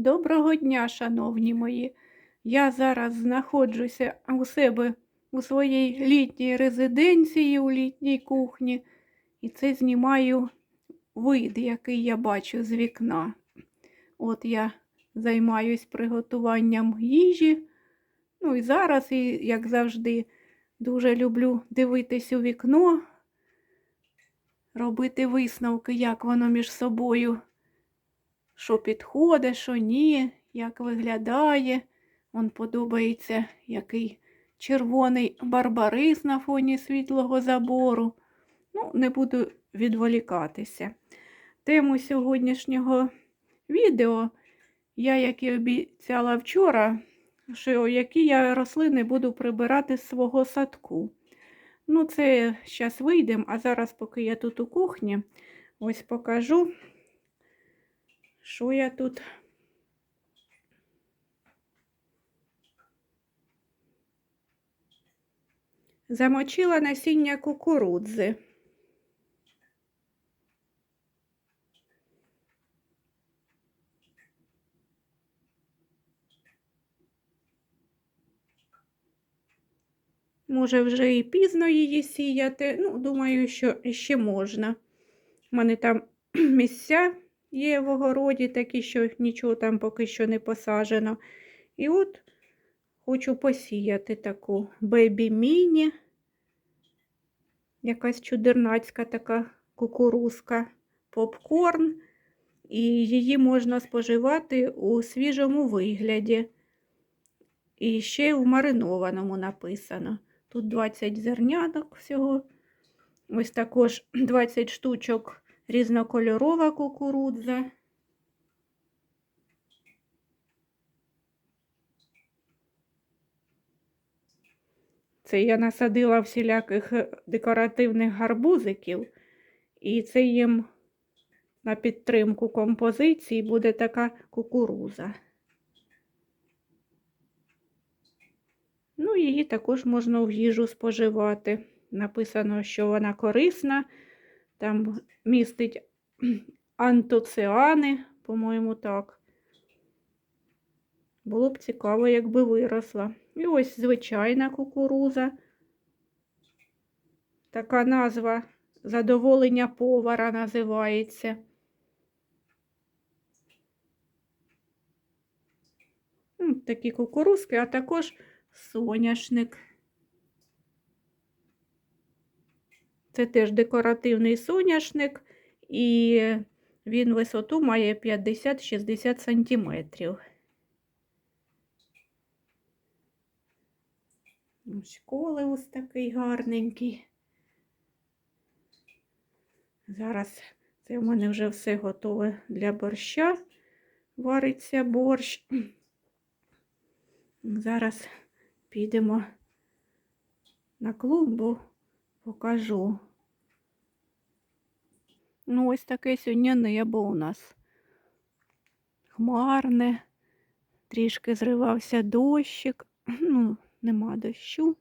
Доброго дня, шановні мої. Я зараз знаходжуся у себе у своїй літній резиденції, у літній кухні, і це знімаю вид, який я бачу з вікна. От я займаюсь приготуванням їжі. Ну і зараз, і, як завжди, дуже люблю дивитись у вікно, робити висновки, як воно між собою що підходить, що ні, як виглядає. Он подобається який червоний барбарис на фоні світлого забору. Ну, не буду відволікатися. Тему сьогоднішнього відео я, як і обіцяла вчора, що які я рослини буду прибирати з свого садку. Ну, це зараз вийдемо, а зараз, поки я тут у кухні, ось покажу. Що я тут? Замочила насіння кукурудзи. Може, вже і пізно її сіяти. Ну, думаю, що ще можна. У мене там місця є в огороді такі, що нічого там поки що не посаджено. І от хочу посіяти таку бебі-міні, якась чудернацька така кукурузка, попкорн, і її можна споживати у свіжому вигляді. І ще в маринованому написано. Тут 20 зерняток всього. Ось також 20 штучок різнокольорова кукурудза. Це я насадила всіляких декоративних гарбузиків, і це їм на підтримку композиції буде така кукуруза. Ну, її також можна в їжу споживати. Написано, що вона корисна, там містить антоціани, по-моєму, так. Було б цікаво, якби виросла. І ось звичайна кукуруза. Така назва задоволення повара називається. Такі кукурузки, а також соняшник. Це теж декоративний соняшник, і він висоту має 50-60 сантиметрів. Ось колеус такий гарненький. Зараз це в мене вже все готове для борща. Вариться борщ. Зараз підемо на клумбу, покажу. Ну, ось таке сьогодні небо у нас. Хмарне, трішки зривався дощик, ну, нема дощу.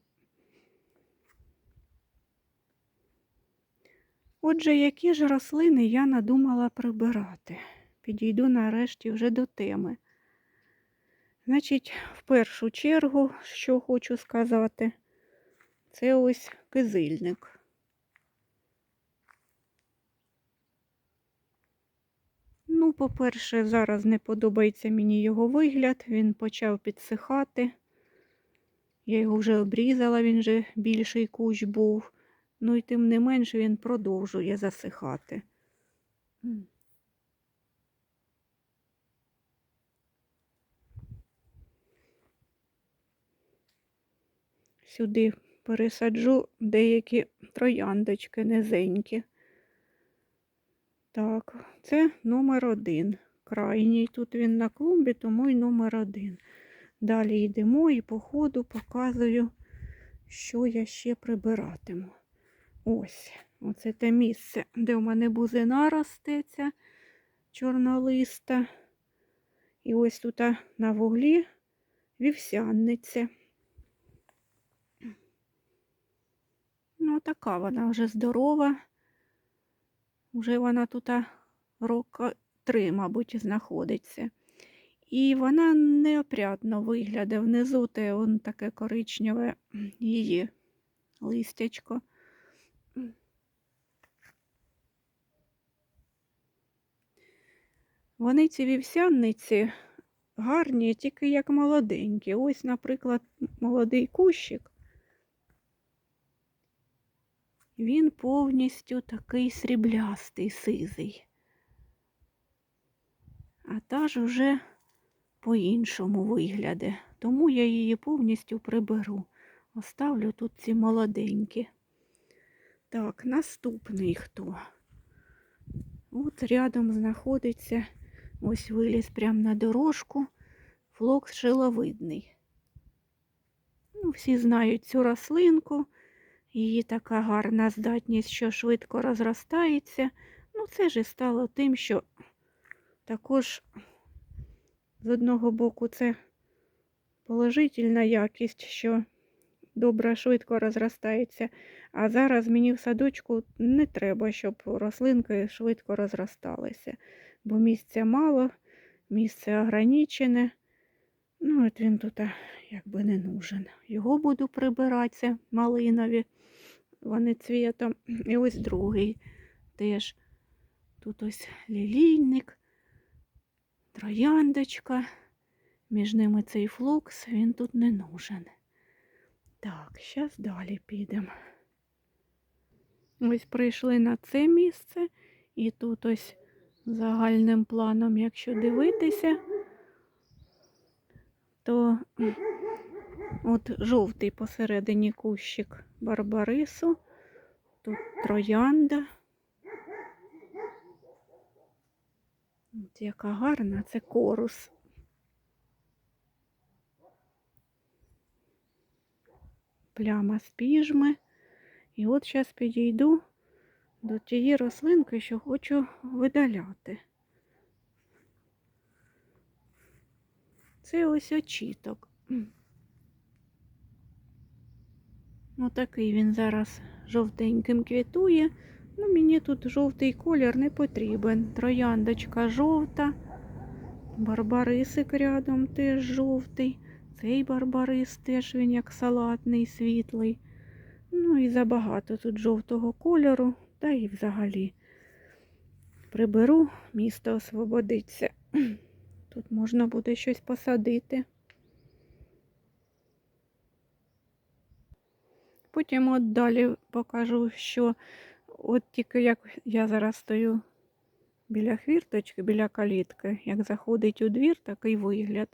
Отже, які ж рослини я надумала прибирати. Підійду нарешті вже до теми. Значить, в першу чергу, що хочу сказати, це ось кизильник. Ну, по-перше, зараз не подобається мені його вигляд, він почав підсихати. Я його вже обрізала, він вже більший кущ був. Ну і тим не менш він продовжує засихати. Сюди пересаджу деякі трояндочки низенькі. Так, це номер один. Крайній тут він на клумбі, тому й номер один. Далі йдемо і по ходу показую, що я ще прибиратиму. Ось, оце те місце, де в мене бузина ростеться чорнолиста. І ось тут на вуглі вівсянниця. Ну, така вона вже здорова. Вже вона тут рока три, мабуть, знаходиться. І вона неопрятно виглядає. Внизу те он таке коричневе її листячко. Вони ці вівсянниці гарні, тільки як молоденькі. Ось, наприклад, молодий кущик. Він повністю такий сріблястий, сизий. А та ж уже по-іншому вигляде. Тому я її повністю приберу. Оставлю тут ці молоденькі. Так, наступний хто? От рядом знаходиться, ось виліз прямо на дорожку, флокс шиловидний. Ну, всі знають цю рослинку, її така гарна здатність, що швидко розростається. Ну, це ж і стало тим, що також з одного боку це положительна якість, що добре швидко розростається. А зараз мені в садочку не треба, щоб рослинки швидко розросталися, бо місця мало, місце ограничене. Ну, от він тут якби не нужен. Його буду прибирати, малинові, вони цвітом. І ось другий теж. Тут ось лілійник, трояндочка. Між ними цей флокс, він тут не нужен. Так, зараз далі підемо. Ось прийшли на це місце, і тут ось загальним планом, якщо дивитися, то от жовтий посередині кущик барбарису, тут троянда. От яка гарна, це корус. Пляма з піжми. І от зараз підійду до тієї рослинки, що хочу видаляти. Це ось очіток. Отакий він зараз жовтеньким квітує. Ну, мені тут жовтий колір не потрібен. Трояндочка жовта, барбарисик рядом теж жовтий. Цей барбарис теж він як салатний, світлий. Ну і забагато тут жовтого кольору, та і взагалі приберу, місто освободиться. Тут можна буде щось посадити. Потім от далі покажу, що от тільки як я зараз стою біля хвірточки, біля калітки, як заходить у двір, такий вигляд.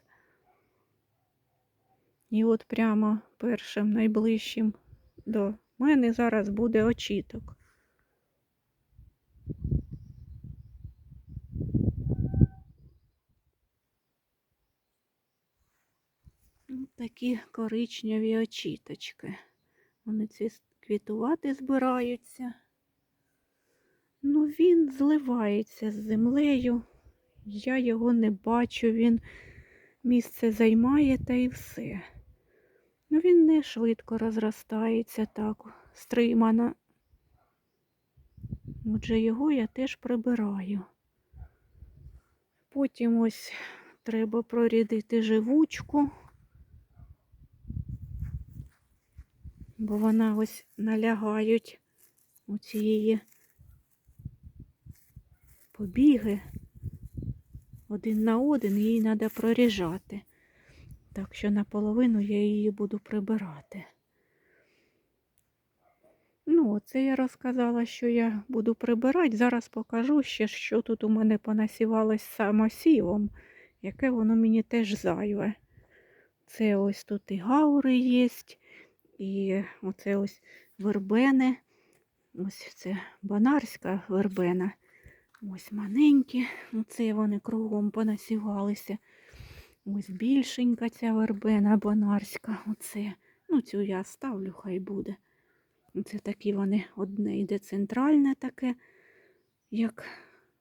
І от прямо першим найближчим до мене зараз буде очіток. Такі коричневі очіточки. Вони ці квітувати збираються. Ну, він зливається з землею. Я його не бачу, він місце займає та і все. Ну, він не швидко розростається так, стримано. Отже, його я теж прибираю. Потім ось треба прорядити живучку, бо вона ось налягають у цієї побіги один на один, її треба проріжати. Так що наполовину я її буду прибирати. Ну, оце я розказала, що я буду прибирати. Зараз покажу ще, що тут у мене понасівалось самосівом, яке воно мені теж зайве. Це ось тут і гаури є, і оце ось вербени. Ось це банарська вербена. Ось маленькі, оце вони кругом понасівалися. Ось більшенька ця вербена бонарська. Оце. Ну, цю я ставлю, хай буде. Це такі вони одне йде центральне таке, як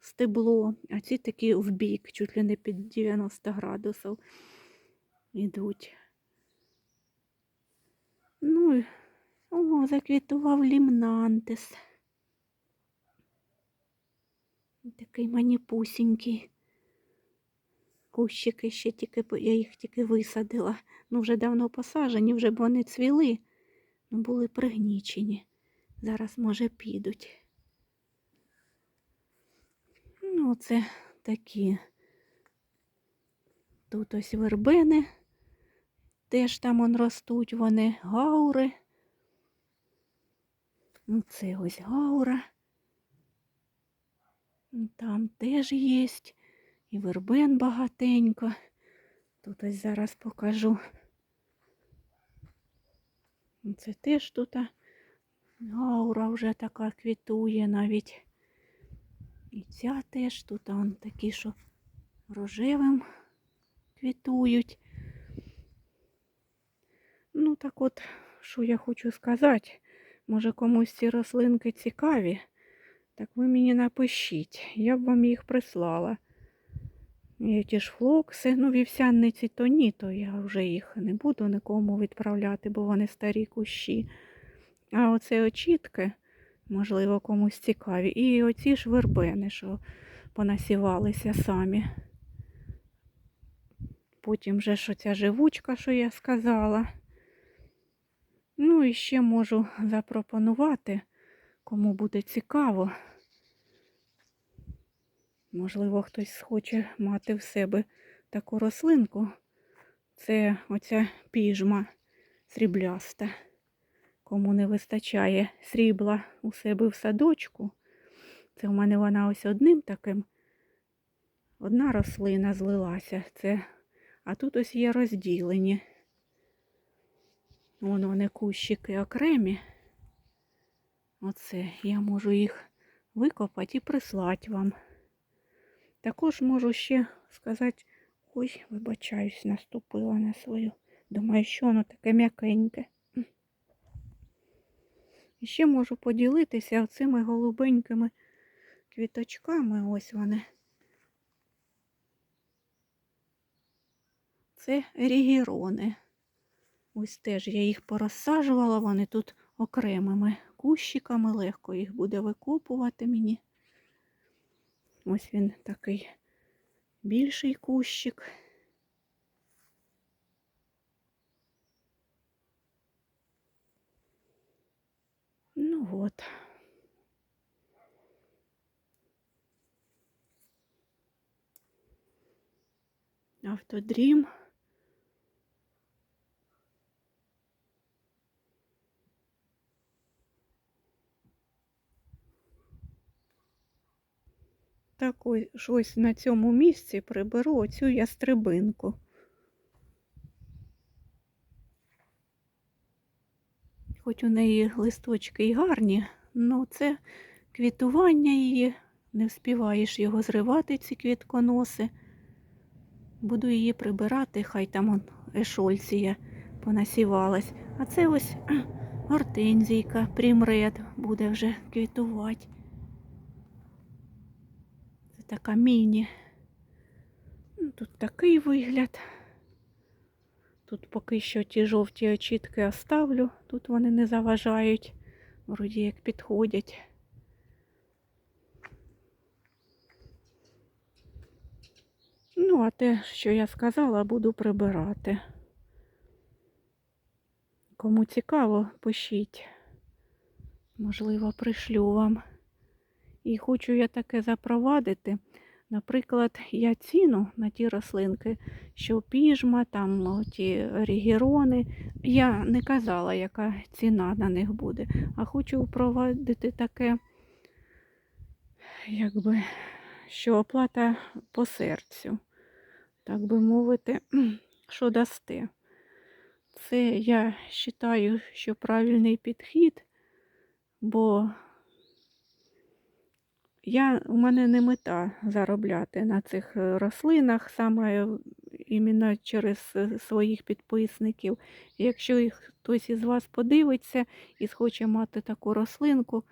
стебло, а ці такі в бік, чуть ли не під 90 градусів йдуть. І- о, заквітував лімнантис. Такий маніпусінький. кущики ще тільки я їх тільки висадила. Ну, вже давно посаджені, вже б вони цвіли, ну були пригнічені. Зараз, може, підуть. Ну, це такі. Тут ось вербени. Теж там он ростуть вони, гаури. Ну, Це ось гаура. Ну, Там теж є. І вербен багатенько. Тут ось зараз покажу. Ну, Це теж тут гаура вже така квітує навіть. І ця теж тут такі, що рожевим квітують. Ну, так от, що я хочу сказати, може комусь ці рослинки цікаві, так ви мені напишіть, я б вам їх прислала. І ті ж флокси, ну, вівсянниці то ні, то я вже їх не буду нікому відправляти, бо вони старі кущі. А оце очітки, можливо, комусь цікаві. І оці ж вербени, що понасівалися самі. Потім вже що ця живучка, що я сказала. Ну і ще можу запропонувати, кому буде цікаво. Можливо, хтось схоче мати в себе таку рослинку. Це оця піжма срібляста. Кому не вистачає срібла у себе в садочку. Це в мене вона ось одним таким. Одна рослина злилася. Це, а тут ось є розділені. Вон вони кущики окремі. Оце я можу їх викопати і прислати вам. Також можу ще сказати, ой, вибачаюсь, наступила на свою. Думаю, що воно таке м'якеньке. І ще можу поділитися оцими голубенькими квіточками. Ось вони. Це рігірони. Ось теж я їх порозсаджувала, вони тут окремими кущиками, легко їх буде викопувати мені. Ось він такий більший кущик. Ну от. Автодрім. Так ось ось на цьому місці приберу оцю ястребинку. Хоч у неї листочки й гарні, але це квітування її, не вспіваєш його зривати, ці квітконоси. Буду її прибирати, хай там он ешольція понасівалась. А це ось гортензійка, прімред буде вже квітувати. Така міні. Ну, Тут такий вигляд. Тут поки що ті жовті очітки оставлю, тут вони не заважають, вроді як підходять. Ну, а те, що я сказала, буду прибирати. Кому цікаво, пишіть. Можливо, пришлю вам. І хочу я таке запровадити. Наприклад, я ціну на ті рослинки, що піжма, там ті регірони. Я не казала, яка ціна на них буде, а хочу впровадити таке, якби, що оплата по серцю, так би мовити, що дасте. Це я вважаю, що правильний підхід, бо я, у мене не мета заробляти на цих е, рослинах, саме іменно через е, своїх підписників. Якщо їх хтось із вас подивиться і схоче мати таку рослинку,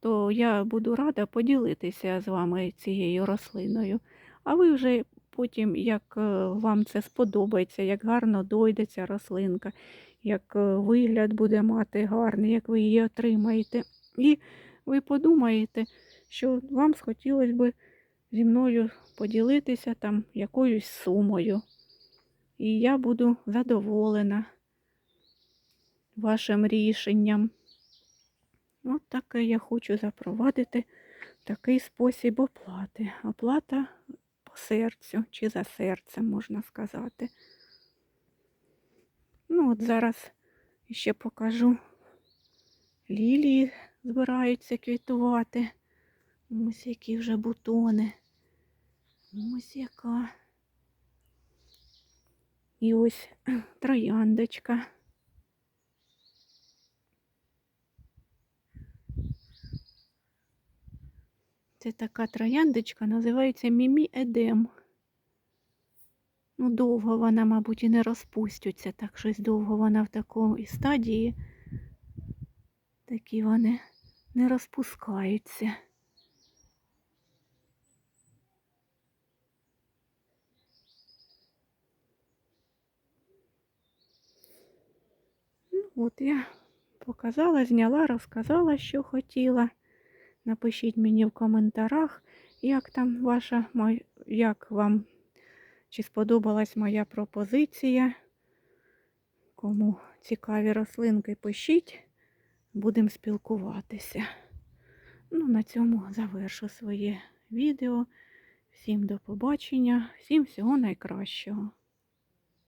то я буду рада поділитися з вами цією рослиною. А ви вже потім, як е, вам це сподобається, як гарно дойде ця рослинка, як вигляд буде мати гарний, як ви її отримаєте. І ви подумаєте, що вам схотілося би зі мною поділитися там якоюсь сумою. І я буду задоволена вашим рішенням. От таке я хочу запровадити такий спосіб оплати. Оплата по серцю чи за серцем, можна сказати. Ну, от зараз ще покажу. Лілії збираються квітувати. Ось які вже бутони. Ось яка. І ось трояндочка. Це така трояндочка, називається Мімі Едем. Ну, довго вона, мабуть, і не розпуститься, так щось довго вона в такій стадії. Такі вони не розпускаються. Ну, от я показала, зняла, розказала, що хотіла. Напишіть мені в коментарях, як там ваша, як вам, чи сподобалась моя пропозиція. Кому цікаві рослинки, пишіть, будемо спілкуватися. Ну, на цьому завершу своє відео. Всім до побачення, всім всього найкращого.